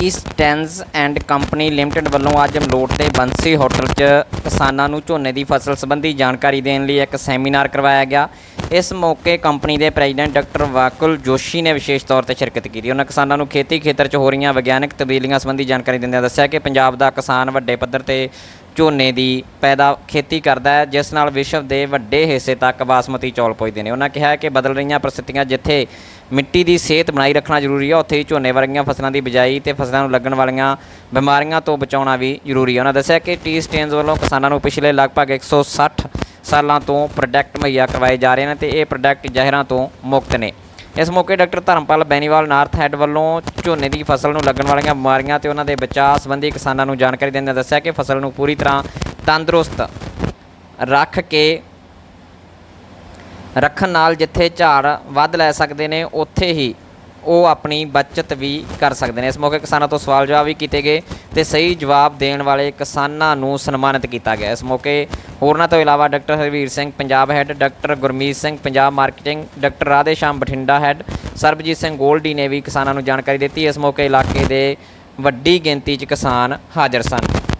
ਈਸਟੈਂਸ and company limited ਵੱਲੋਂ ਅੱਜ ਮਲੋਟ ਦੇ ਬੰਸੀ ਹੋਟਲ 'ਚ ਕਿਸਾਨਾਂ ਨੂੰ ਝੋਨੇ ਦੀ ਫਸਲ ਸੰਬੰਧੀ ਜਾਣਕਾਰੀ ਦੇਣ ਲਈ ਇੱਕ ਸੈਮੀਨਾਰ ਕਰਵਾਇਆ ਗਿਆ। ਇਸ ਮੌਕੇ ਕੰਪਨੀ ਦੇ ਪ੍ਰੈਜ਼ੀਡੈਂਟ ਡਾਕਟਰ ਵਾਕੁਲ ਜੋਸ਼ੀ ਨੇ ਵਿਸ਼ੇਸ਼ ਤੌਰ ਤੇ ਸ਼ਿਰਕਤ ਕੀਤੀ। ਉਹਨਾਂ ਕਿਸਾਨਾਂ ਨੂੰ ਖੇਤੀ ਖੇਤਰ 'ਚ ਹੋ ਰਹੀਆਂ ਵਿਗਿਆਨਕ ਤਬਦੀਲੀਆਂ ਸੰਬੰਧੀ ਜਾਣਕਾਰੀ ਦਿੰਦਿਆਂ ਦੱਸਿਆ ਕਿ ਪੰਜਾਬ ਦਾ ਕਿਸਾਨ ਵੱਡੇ ਪੱਧਰ ਤੇ ਝੋਨੇ ਦੀ ਪੈਦਾ ਖੇਤੀ ਕਰਦਾ ਹੈ, ਜਿਸ ਨਾਲ ਵਿਸ਼ਵ ਦੇ ਵੱਡੇ ਹਿੱਸੇ ਤੱਕ ਬਾਸਮਤੀ ਚੌਲ ਪਹੁੰਚਦੇ ਨੇ। ਉਹਨਾਂ ਕਿਹਾ ਕਿ ਬਦਲ ਰਹੀਆਂ ਪ੍ਰਸਥਿਤੀਆਂ ਜਿੱਥੇ ਮਿੱਟੀ ਦੀ ਸਿਹਤ ਬਣਾਈ ਰੱਖਣਾ ਜ਼ਰੂਰੀ ਹੈ ਉੱਥੇ ਹੀ ਝੋਨੇ ਵਰਗੀਆਂ ਫਸਲਾਂ ਦੀ ਬਿਜਾਈ ਤੇ ਫਸਲਾਂ ਨੂੰ ਲੱਗਣ ਵਾਲੀਆਂ ਬਿਮਾਰੀਆਂ ਤੋਂ ਬਚਾਉਣਾ ਵੀ ਜ਼ਰੂਰੀ ਹੈ ਉਹਨਾਂ ਦੱਸਿਆ ਕਿ ਟੀ ਸਟੇਨਸ ਵੱਲੋਂ ਕਿਸਾਨਾਂ ਨੂੰ ਪਿਛਲੇ ਲਗਭਗ 160 ਸਾਲਾਂ ਤੋਂ ਪ੍ਰੋਡਕਟ ਮੁਹੱਈਆ ਕਰਵਾਏ ਜਾ ਰਹੇ ਨੇ ਤੇ ਇਹ ਪ੍ਰੋਡਕਟ ਜ਼ਹਿਰਾਂ ਤੋਂ ਮੁਕਤ ਨੇ। ਇਸ ਮੌਕੇ doctor Dharampal Beniwal north head ਵੱਲੋਂ ਝੋਨੇ ਦੀ ਫਸਲ ਨੂੰ ਲੱਗਣ ਵਾਲੀਆਂ ਬਿਮਾਰੀਆਂ ਤੇ ਉਹਨਾਂ ਦੇ ਬਚਾਅ ਸੰਬੰਧੀ ਕਿਸਾਨਾਂ ਨੂੰ ਜਾਣਕਾਰੀ ਦਿੰਦਿਆਂ ਦੱਸਿਆ ਕਿ ਫਸਲ ਨੂੰ ਪੂਰੀ ਤਰ੍ਹਾਂ ਤੰਦਰੁਸਤ ਰੱਖ ਕੇ ਰੱਖਣ ਨਾਲ ਜਿੱਥੇ ਝਾੜ ਵੱਧ ਲੈ ਸਕਦੇ ਨੇ, ਉੱਥੇ ਹੀ ਉਹ ਆਪਣੀ ਬਚਤ ਵੀ ਕਰ ਸਕਦੇ ਨੇ। ਇਸ ਮੌਕੇ ਕਿਸਾਨਾਂ ਤੋਂ ਸਵਾਲ ਜਵਾਬ ਵੀ ਕੀਤੇ ਗਏ ਤੇ ਸਹੀ ਜਵਾਬ ਦੇਣ ਵਾਲੇ ਕਿਸਾਨਾਂ ਨੂੰ ਸਨਮਾਨਿਤ ਕੀਤਾ ਗਿਆ। ਇਸ ਮੌਕੇ ਹੋਰਨਾਂ ਤੋਂ ਇਲਾਵਾ doctor Harvir Singh Punjab head, doctor Gurmeet Singh Punjab marketing, doctor Radhe Shyam Bathinda head, Sarabjit Singh Goldy ਨੇ ਵੀ ਕਿਸਾਨਾਂ ਨੂੰ ਜਾਣਕਾਰੀ ਦਿੱਤੀ। ਇਸ ਮੌਕੇ ਇਲਾਕੇ ਦੇ ਵੱਡੀ ਗਿਣਤੀ 'ਚ ਕਿਸਾਨ ਹਾਜ਼ਰ ਸਨ।